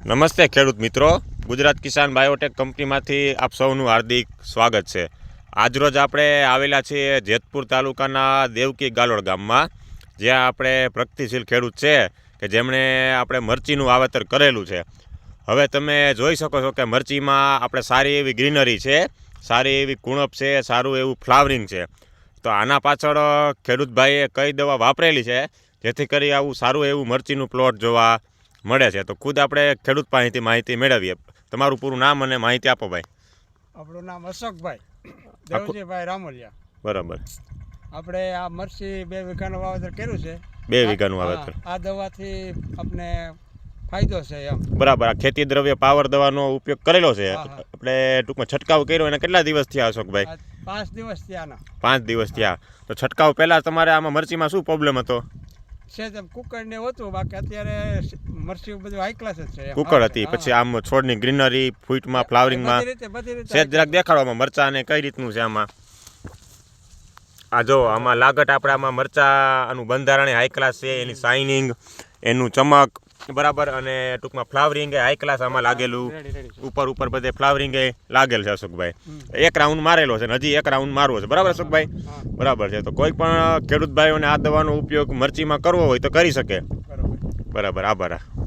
નમસ્તે ખેડૂત મિત્રો. ગુજરાત કિસાન બાયોટેક કંપનીમાંથી આપ સૌનું હાર્દિક સ્વાગત છે. આજરોજ આપણે આવેલા છીએ જેતપુર તાલુકાના દેવકી ગાલોડ ગામમાં, જ્યાં આપણે પ્રગતિશીલ ખેડૂત છે કે જેમણે આપણે મરચીનું વાવેતર કરેલું છે. હવે તમે જોઈ શકો છો કે મરચીમાં આપણે સારી એવી ગ્રીનરી છે, સારી એવી કુણપ છે, સારું એવું ફ્લાવરિંગ છે. તો આના પાછળ ખેડૂતભાઈએ કઈ દવા વાપરેલી છે, જેથી કરી આવું સારું એવું મરચીનું પ્લોટ જોવા મળે છે. તો ખુદ આપણે ખેડૂત પાસેથી માહિતી મેળવીએ. તમારું પૂરું નામ અને માહિતી આપો ભાઈ. આપણું નામ અશોકભાઈ. દેવજીભાઈ રામોલિયા. બરાબર. આપણે આ મરચી બે વીઘાનું વાવેતર કર્યું છે. બે વીઘાનું વાવેતર. આ દવાથી આપણે ફાયદો છે એમ. બરાબર. આ ખેતી દ્રવ્ય પાવર દવાનો ઉપયોગ કરેલો છે. આપણે ટૂંકમાં છંટકાવ કર્યો. એને કેટલા દિવસ થયા અશોકભાઈ? પાંચ દિવસ થયા પાંચ દિવસ થયા. તો છંટકાવ પહેલા તમારે આમાં મરચીમાં શું પ્રોબ્લેમ હતો? છે તેમ કુકર ને હતું બાકી અત્યારે મરચી બધું હાઈ ક્લાસ જ છે. કુકર હતી પછી. આમ છોડની ગ્રીનરી ફૂટમાં ફ્લાવરિંગમાં. સેજ જરાક દેખાડવામાં મરચાં કઈ રીતનું છે આમાં? આ જો આમાં લાગટ આપણામાં મરચાનું બંધારણ હાઈ ક્લાસ છે એની શાઇનિંગ એનું ચમક. બરાબર અને ટૂંકમાં ફ્લાવરિંગ હાઈ ક્લાસ આમાં લાગેલું. ઉપર ઉપર બધે ફ્લાવરિંગ એ લાગેલ છે અશોકભાઈ. એક રાઉન્ડ મારેલો છે હજી એક રાઉન્ડ મારવો છે. બરાબર અશોકભાઈ? બરાબર છે. તો કોઈ પણ ખેડૂત ભાઈઓને આ દવાનો ઉપયોગ મરચીમાં કરવો હોય તો કરી શકે. બરાબર આભાર.